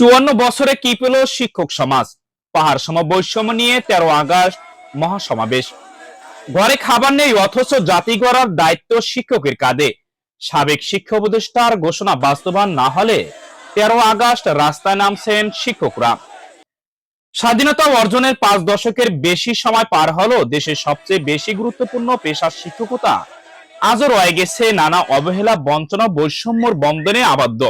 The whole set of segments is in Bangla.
চুয়ান্ন বছরে কি পেল শিক্ষক সমাজ? পাহাড় সম বৈষম্য নিয়ে তেরো আগস্ট মহাসমাবেশ। ঘরে খাবার নেই, অথচ জাতি গড়ার দায়িত্ব শিক্ষকের কাঁধে। সাবেক শিক্ষা উপদেষ্টার ঘোষণা বাস্তবায়ন না হলে তেরো আগস্ট রাস্তায় নামছেন শিক্ষকরা। স্বাধীনতা অর্জনের পাঁচ দশকের বেশি সময় পার হলো দেশের সবচেয়ে বেশি গুরুত্বপূর্ণ পেশা শিক্ষকতা। আজও রয়ে গেছে নানা অবহেলা, বঞ্চনা, বৈষম্যর বন্ধনে আবদ্ধ।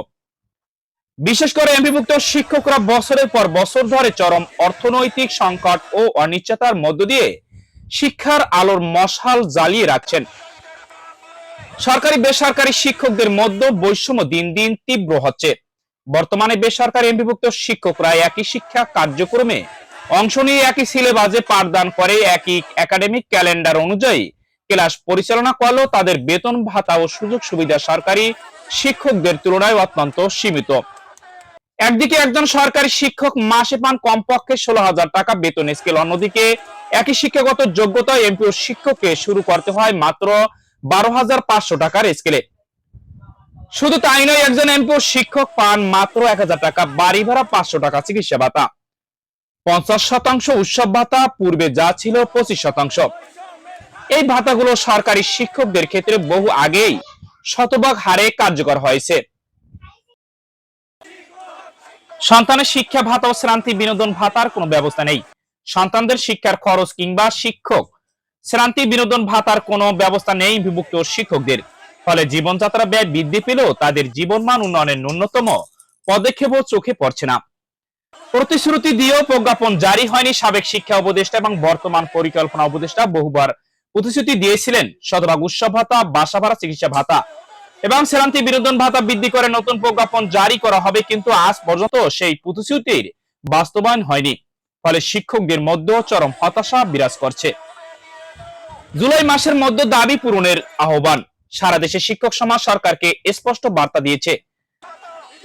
বিশেষ করে এমপিভুক্ত শিক্ষকরা বছরের পর বছর ধরে চরম অর্থনৈতিক সংকট ও অনিশ্চয়তার মধ্য দিয়ে শিক্ষার আলোর মশাল জ্বালিয়ে রাখছেন। সরকারি বেসরকারি শিক্ষকদের মধ্যে বৈষম্য দিন দিন তীব্র হচ্ছে। বর্তমানে বেসরকারি এমপিভুক্ত শিক্ষকরা একই শিক্ষা কার্যক্রমে অংশ নিয়ে একই সিলেবাসে পাঠদান করে, একই একাডেমিক ক্যালেন্ডার অনুযায়ী ক্লাস পরিচালনা করলেও তাদের বেতন ভাতা ও সুযোগ সুবিধা সরকারি শিক্ষকদের তুলনায় অত্যন্ত সীমিত। একদিকে একজন সরকারি শিক্ষক মাসে পান কমপক্ষে ষোলো হাজার টাকা বেতন স্কেল, অন্যদিকে একই শিক্ষাগত যোগ্যতা এমপিও শিক্ষককে শুরু করতে হয় মাত্র বারো হাজার পাঁচশো টাকার স্কেলে। শুধু তাই নয়, একজন এমপিও শিক্ষক পান মাত্র এক হাজার টাকা, বাড়ি ভাড়া পাঁচশো টাকা চিকিৎসা ভাতা। পঞ্চাশ শতাংশ উৎসব ভাতা, পূর্বে যা ছিল পঁচিশ শতাংশ। এই ভাতাগুলো সরকারি শিক্ষকদের ক্ষেত্রে বহু আগেই শতভাগ হারে কার্যকর হয়েছে। সন্তানের শিক্ষা ভাতা ও শ্রান্তি বিনোদন ভাতার কোনো ব্যবস্থা নেই। সন্তানদের শিক্ষার খরচ কিংবা শিক্ষক, শ্রান্তি বিনোদন ভাতার কোনো ব্যবস্থা নেই বিভক্ত শিক্ষকদের। ফলে জীবনযাত্রা ব্যয় বৃদ্ধি পেলেও তাদের জীবনমান উন্নয়নের ন্যূনতম পদক্ষেপও চোখে পড়ছে না। প্রতিশ্রুতি দিয়েও প্রজ্ঞাপন জারি হয়নি সাবেক শিক্ষা উপদেষ্টা এবং বর্তমান পরিকল্পনা উপদেষ্টা বহুবার প্রতিশ্রুতি দিয়েছিলেন শতভাগ উৎসব ভাতা, বাসা ভাড়া, চিকিৎসা ভাতা এবং শ্রান্তি বিনোদন ভাতা বৃদ্ধি করে নতুন প্রজ্ঞাপন জারি করা হবে কিন্তু আজ পর্যন্ত সেই প্রতিশ্রুতির বাস্তবায়ন হয়নি। ফলে শিক্ষকদের মধ্যে চরম হতাশা বিরাজ করছে। জুলাই মাসের মধ্যে দাবি পূরণের আহ্বান। সারা দেশে শিক্ষক সমাজ সরকারকে স্পষ্ট বার্তা দিয়েছে।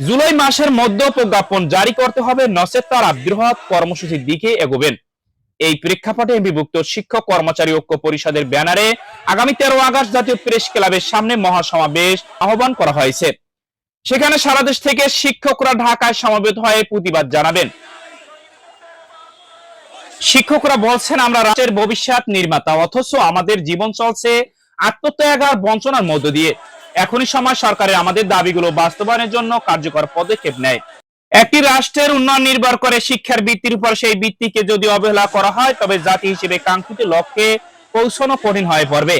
জুলাই মাসের মধ্যে প্রজ্ঞাপন জারি করতে হবে। নচেত তারা বৃহৎ কর্মসূচির দিকে এগোবেন। এই প্রেক্ষাপটে বিভক্ত শিক্ষক, কর্মচারী ঐক্য পরিষদের ব্যানারে আগামী তেরো আগস্ট জাতীয় প্রেস ক্লাবের সামনে মহাসমাবেশ আহ্বান করা হয়েছে। সেখানে সারা দেশ থেকে শিক্ষকরা ঢাকায় সমাবেত হয়ে প্রতিবাদ জানাবেন। শিক্ষকরা বলছেন, আমরা রাষ্ট্রের ভবিষ্যৎ নির্মাতা, অথচ আমাদের জীবন চলছে আত্মত্যাগ আর বঞ্চনার মধ্য দিয়ে। এখনই সময় সরকারের আমাদের দাবিগুলো বাস্তবায়নের জন্য কার্যকর পদক্ষেপ নেয়। একটি রাষ্ট্রের উন্নয়ন নির্ভর করে শিক্ষার বৃত্তির উপর সেই বৃত্তিকে যদি অবহেলা করা হয়, তবে জাতি হিসেবে কাঙ্ক্ষিত লক্ষ্যে পৌঁছানো কঠিন হয়ে পড়বে।